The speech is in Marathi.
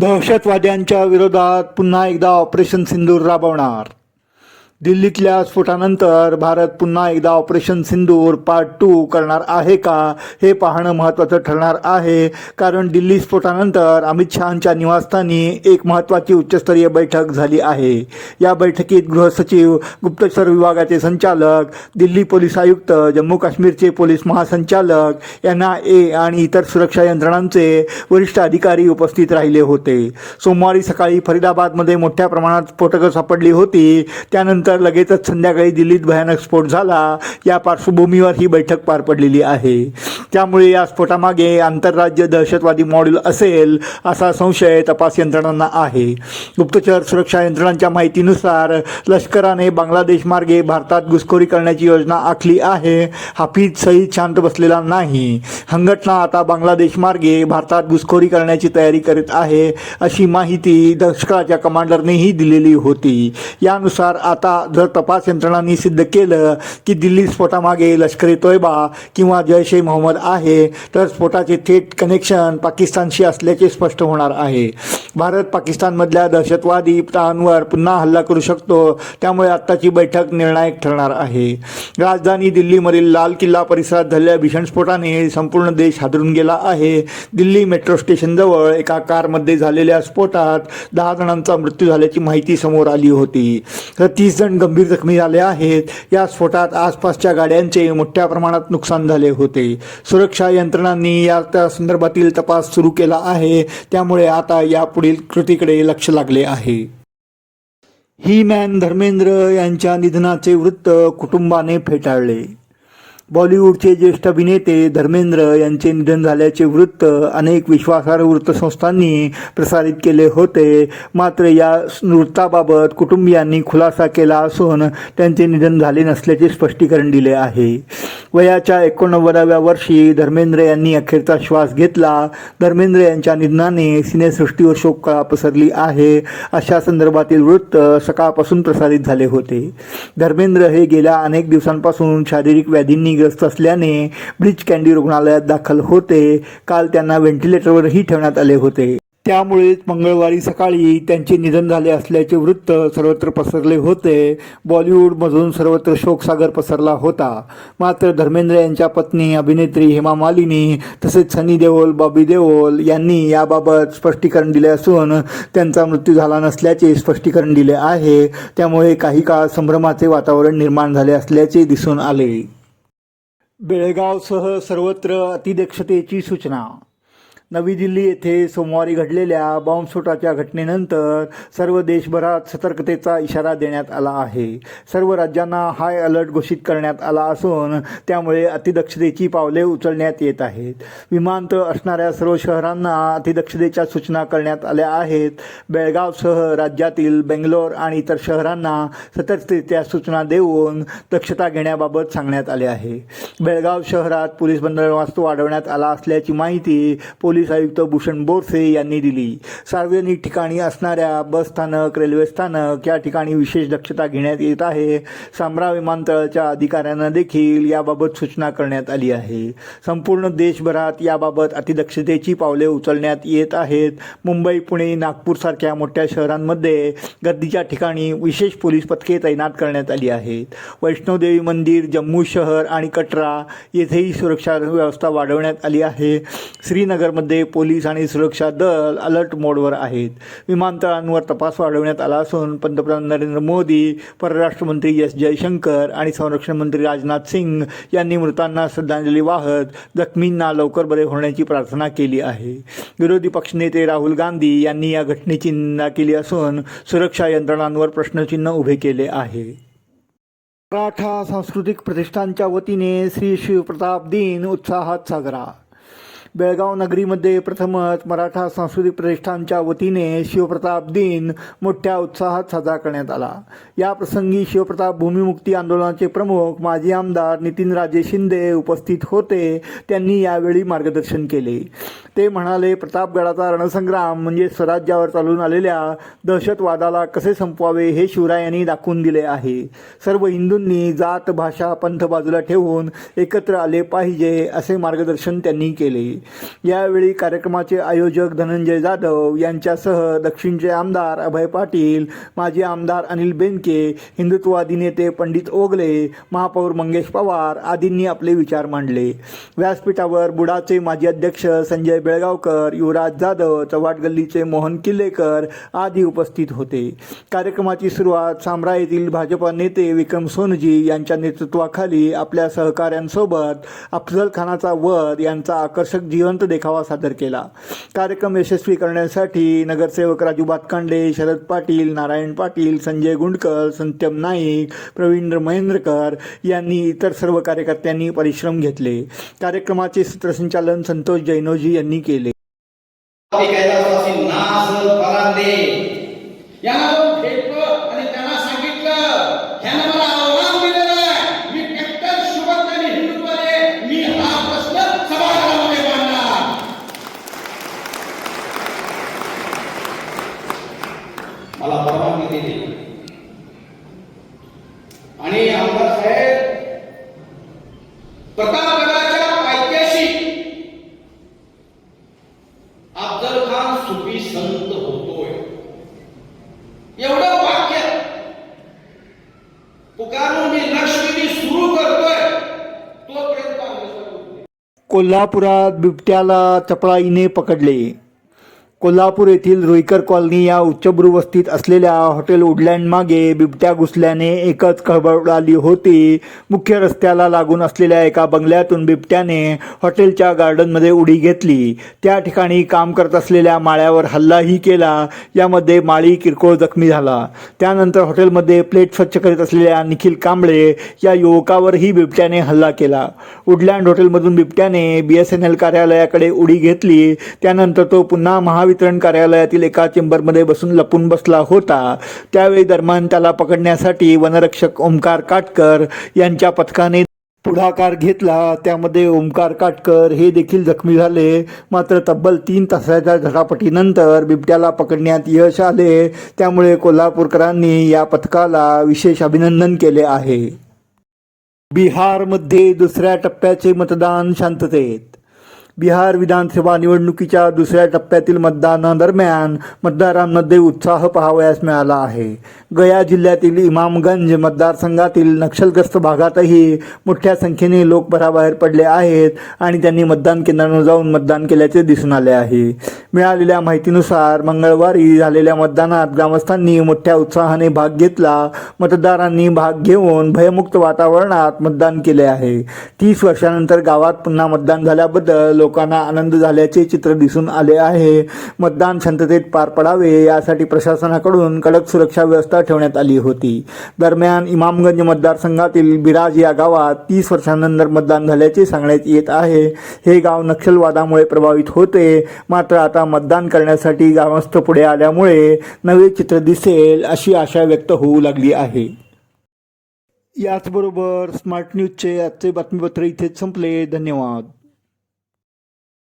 दहशतवाद्यांच्या विरोधात पुन्हा एकदा ऑपरेशन सिंदूर राबवणार. दिल्लीतल्या स्फोटानंतर भारत पुन्हा एकदा ऑपरेशन सिंदूर पार्ट टू करणार आहे का? हे पाहणं महत्त्वाचं ठरणार आहे. कारण दिल्ली स्फोटानंतर अमित शहांच्या निवासस्थानी एक महत्त्वाची उच्चस्तरीय बैठक झाली आहे. या बैठकीत गृहसचिव गुप्तचर विभागाचे संचालक दिल्ली पोलीस आयुक्त जम्मू काश्मीरचे पोलीस महासंचालक एन आय ए आणि इतर सुरक्षा यंत्रणांचे वरिष्ठ अधिकारी उपस्थित राहिले होते. सोमवारी सकाळी फरीदाबादमध्ये मोठ्या प्रमाणात स्फोटकं सापडली होती. त्यानंतर लगेचच संध्याकाळी दिल्लीत भयानक स्फोट झाला. या पार्श्वभूमीवर ही बैठक पार पडलेली आहे. त्यामुळे या स्फोटामागे आंतरराज्य दहशतवादी मॉड्यूल असेल असा संशय तपास यंत्रणांना आहे. गुप्तचर सुरक्षा यंत्रणांच्या माहितीनुसार लष्कराने बांगलादेश मार्गे भारतात घुसखोरी करण्याची योजना आखली आहे. हाफिज सईद शांत बसलेला नाही. संघटना आता बांगलादेश मार्गे भारतात घुसखोरी करण्याची तयारी करीत आहे अशी माहिती लष्कराच्या कमांडरनेही दिलेली होती. यानुसार आता जर तपास यंत्रणांनी सिद्ध केलं की दिल्ली स्फोटामागे लष्करी तोयबा किंवा जैश ए मोहम्मद आहे तर स्फोटाचे थेट कनेक्शन पाकिस्तानशी असल्याचे स्पष्ट होणार आहे. भारत पाकिस्तानमधल्या दहशतवादी तळांवर पुन्हा हल्ला करू शकतो त्यामुळे आत्ताची बैठक निर्णायक ठरणार आहे. राजधानी दिल्लीमधील लाल किल्ला परिसरात झालेल्या भीषण स्फोटाने संपूर्ण देश हादरून गेला आहे. दिल्ली मेट्रो स्टेशनजवळ एका कारमध्ये झालेल्या स्फोटात दहा जणांचा मृत्यू झाल्याची माहिती समोर आली होती. तर तीस जण गंभीर जखमी झाले आहेत. या स्फोटात आसपासच्या गाड्यांचे मोठ्या प्रमाणात नुकसान झाले होते. सुरक्षा यंत्रणांनी या त्या संदर्भातील तपास सुरू केला आहे. त्यामुळे आता यापुढील कृतीकडे लक्ष लागले आहे. ही मॅन धर्मेंद्र यांच्या निधनाचे वृत्त कुटुंबाने फेटाळले. बॉलिवूडचे ज्येष्ठ अभिनेते धर्मेंद्र यांचे निधन झाल्याचे वृत्त अनेक विश्वासार्ह वृत्तसंस्थांनी प्रसारित केले होते. मात्र या वृत्ताबाबत कुटुंबियांनी खुलासा केला असून त्यांचे निधन झाले नसल्याचे स्पष्टीकरण दिले आहे. वयाच्या एकोणनव्वदाव्या वर्षी धर्मेंद्र यांनी अखेरचा श्वास घेतला. धर्मेंद्र यांच्या निधनाने सिनेसृष्टीवर शोककळा पसरली आहे. अशा संदर्भातील वृत्त सकाळपासून प्रसारित झाले होते. धर्मेंद्र हे गेल्या अनेक दिवसांपासून शारीरिक व्याधींनी ग्रस्त असल्याने ब्रिज कँडी रुग्णालयात दाखल होते. काल त्यांना व्हेंटिलेटरवरही ठेवण्यात आले होते. त्यामुळेच मंगळवारी सकाळी त्यांचे निधन झाले असल्याचे वृत्त सर्वत्र पसरले होते. बॉलिवूडमधून सर्वत्र शोकसागर पसरला होता. मात्र धर्मेंद्र यांच्या पत्नी अभिनेत्री हेमा मालिनी तसेच सनी देओल बॉबी देओल यांनी याबाबत स्पष्टीकरण दिले असून त्यांचा मृत्यू झाला नसल्याचे स्पष्टीकरण दिले आहे. त्यामुळे काही काळ संभ्रमाचे वातावरण निर्माण झाले असल्याचे दिसून आले. बेळगावसह सर्वत्र अतिदक्षतेची सूचना. नवी दिल्ली येथे सोमवारी घडलेल्या बॉम्बस्फोटाच्या घटनेनंतर सर्व देशभरात सतर्कतेचा इशारा देण्यात आला आहे. सर्व राज्यांना हाय अलर्ट घोषित करण्यात आला असून त्यामुळे अतिदक्षतेची पावले उचलण्यात येत आहेत. विमानतळ असणाऱ्या सर्व शहरांना अतिदक्षतेच्या सूचना करण्यात आल्या आहेत. बेळगावसह राज्यातील बेंगलोर आणि इतर शहरांना सतर्कतेच्या सूचना देऊन दक्षता घेण्याबाबत सांगण्यात आले आहे. बेळगाव शहरात पोलीस बंदोबस्त वाढवण्यात आला असल्याची माहिती पोलीस आयुक्त भूषण बोरसे यांनी दिली. सार्वजनिक ठिकाणी असणाऱ्या बस स्थानक रेल्वे स्थानक या ठिकाणी विशेष दक्षता घेण्यात येत आहे. सांब्रा विमानतळाच्या अधिकाऱ्यांना देखील याबाबत सूचना करण्यात आली आहे. संपूर्ण देशभरात याबाबत अतिदक्षतेची पावले उचलण्यात येत आहेत. मुंबई पुणे नागपूरसारख्या मोठ्या शहरांमध्ये गर्दीच्या ठिकाणी विशेष पोलीस पथके तैनात करण्यात आली आहेत. वैष्णोदेवी मंदिर जम्मू शहर आणि कटरा येथेही सुरक्षा व्यवस्था वाढवण्यात आली आहे. श्रीनगरमध्ये मध्ये पोलीस आणि सुरक्षा दल अलर्ट मोडवर आहेत. विमानतळांवर तपास वाढवण्यात आला असून पंतप्रधान नरेंद्र मोदी परराष्ट्रमंत्री एस जयशंकर आणि संरक्षण मंत्री राजनाथ सिंग यांनी मृतांना श्रद्धांजली वाहत जखमींना लवकर बरे होण्याची प्रार्थना केली आहे. विरोधी पक्षनेते राहुल गांधी यांनी या घटनेची निंदा केली असून सुरक्षा यंत्रणांवर प्रश्नचिन्ह उभे केले आहे. मराठा सांस्कृतिक प्रतिष्ठानच्या वतीने श्री शिवप्रताप दिन उत्साहात साजरा. बेळगाव नगरीमध्ये प्रथमच मराठा सांस्कृतिक प्रतिष्ठानच्या वतीने शिवप्रताप दिन मोठ्या उत्साहात साजरा करण्यात आला. या प्रसंगी शिवप्रताप भूमिमुक्ती आंदोलनाचे प्रमुख माजी आमदार नितीनराजे शिंदे उपस्थित होते. त्यांनी यावेळी मार्गदर्शन केले. ते म्हणाले प्रतापगडाचा रणसंग्राम म्हणजे स्वराज्यावर चालून आलेल्या दहशतवादाला कसे संपवावे हे शिवरायांनी दाखवून दिले आहे. सर्व हिंदूंनी जात भाषा पंथ बाजूला ठेवून एकत्र आले पाहिजे असे मार्गदर्शन त्यांनी केले. यावेळी कार्यक्रमाचे आयोजक धनंजय जाधव यांच्यासह दक्षिणचे आमदार अभय पाटील माजी आमदार अनिल बेनके हिंदुत्ववादी नेते पंडित ओगले महापौर मंगेश पवार आदींनी आपले विचार मांडले. व्यासपीठावर बुडाचे माजी अध्यक्ष संजय बेळगावकर युवराज जाधव चव्हाट गल्लीचे मोहन किल्लेकर आदी उपस्थित होते. कार्यक्रमाची सुरुवात सामरा येथील भाजपा नेते विक्रम सोनजी यांच्या नेतृत्वाखाली आपल्या सहकाऱ्यांसोबत अफजल खानाचा वध यांचा आकर्षक जिवंत देखावा सादर केला. कार्यक्रम यशस्वी करण्यासाठी नगरसेवक राजू भातकांडे शरद पाटील नारायण पाटील संजय गुंडकर संत्यम नाईक प्रवीण महेंद्रकर यांनी इतर सर्व कार्यकर्त्यांनी परिश्रम घेतले. कार्यक्रमाचे सूत्रसंचालन संतोष जैनोजी यांनी केले ते कैलासवासी नाच परांदे यांना जाऊन भेटलो आणि त्यांना सांगितलं ह्यानं मला आव्हान दिलेलं आहे मी कट्टर शुभक आणि हिंदुत्वाने मी हा प्रश्न सभागृहामध्ये मांडणार मला परवानगी दिली आणि आमदार साहेब प्रतापगडाच्या पायथ्याशी अफजल खान सुफी संत होतोय. एवढं वाक्य पुकारून मी लक्ष्मी सुरू करतोय. तोपर्यंत कोल्हापुरात बिबट्याला चपळाईने पकडले. कोल्हापूर येथील रुईकर कॉलनी या उच्चभ्रू वस्तीत असलेल्या हॉटेल वुडलँड मागे बिबट्या घुसल्याने एकच खळबळ उडाली होती. मुख्य रस्त्याला लागून असलेल्या एका बंगल्यातून बिबट्याने हॉटेलच्या गार्डनमध्ये उडी घेतली. त्या ठिकाणी काम करत असलेल्या माळ्यावर हल्लाही केला. यामध्ये माळी किरकोळ जखमी झाला. त्यानंतर हॉटेलमध्ये प्लेट स्वच्छ करीत असलेल्या निखिल कांबळे या युवकावरही बिबट्याने हल्ला केला. वुडलँड हॉटेलमधून बिबट्याने बी एस एन एल कार्यालयाकडे उडी घेतली. त्यानंतर तो पुन्हा महावितरण कार्यालयातील एका चेंबरमध्ये बसून लपून बसला होता. त्यावेळी दरम्यान त्याला पकडण्यासाठी वनरक्षक ओमकार काटकर यांच्या पथकाने पुढाकार घेतला. त्यामध्ये ओमकार काटकर हे देखील जखमी झाले. मात्र तब्बल तीन तासाच्या झटापटीनंतर बिबट्याला पकडण्यात यश आले. त्यामुळे कोल्हापूरकरांनी या पथकाला विशेष अभिनंदन केले आहे. बिहारमध्ये दुसऱ्या टप्प्याचे मतदान शांततेत बिहार विधानसभा निवडणुकीच्या दुसऱ्या टप्प्यातील मतदानादरम्यान मतदारांमध्ये उत्साह पाहावयास मिळाला आहे. गया जिल्ह्यातील इमामगंज मतदारसंघातील नक्षलग्रस्त भागातही मोठ्या संख्येने लोक भराबाहेर पडले आहेत आणि त्यांनी मतदान केंद्रांवर जाऊन मतदान केल्याचे दिसून आले आहे. मिळालेल्या माहितीनुसार मंगळवारी झालेल्या मतदानात ग्रामस्थांनी मोठ्या उत्साहाने भाग घेतला. मतदारांनी भाग घेऊन भयमुक्त वातावरणात मतदान केले आहे. तीस वर्षानंतर गावात पुन्हा मतदान झाल्याबद्दल लोकांना आनंद झाल्याचे चित्र दिसून आले आहे. मतदान शांततेत पार पडावे यासाठी प्रशासनाकडून कडक सुरक्षा व्यवस्था ठेवण्यात आली होती. दरम्यान इमामगंज मतदारसंघातील बिराज या गावात तीस वर्षांनंतर मतदान झाल्याचे सांगण्यात येत आहे. हे गाव नक्षलवादामुळे प्रभावित होते. मात्र आता मतदान करण्यासाठी गावस्थ पुढे आल्यामुळे नवे चित्र दिसेल अशी आशा व्यक्त होऊ लागली आहे. याचबरोबर स्मार्ट न्यूजचे आजचे बातमीपत्र इथेच संपले. धन्यवाद.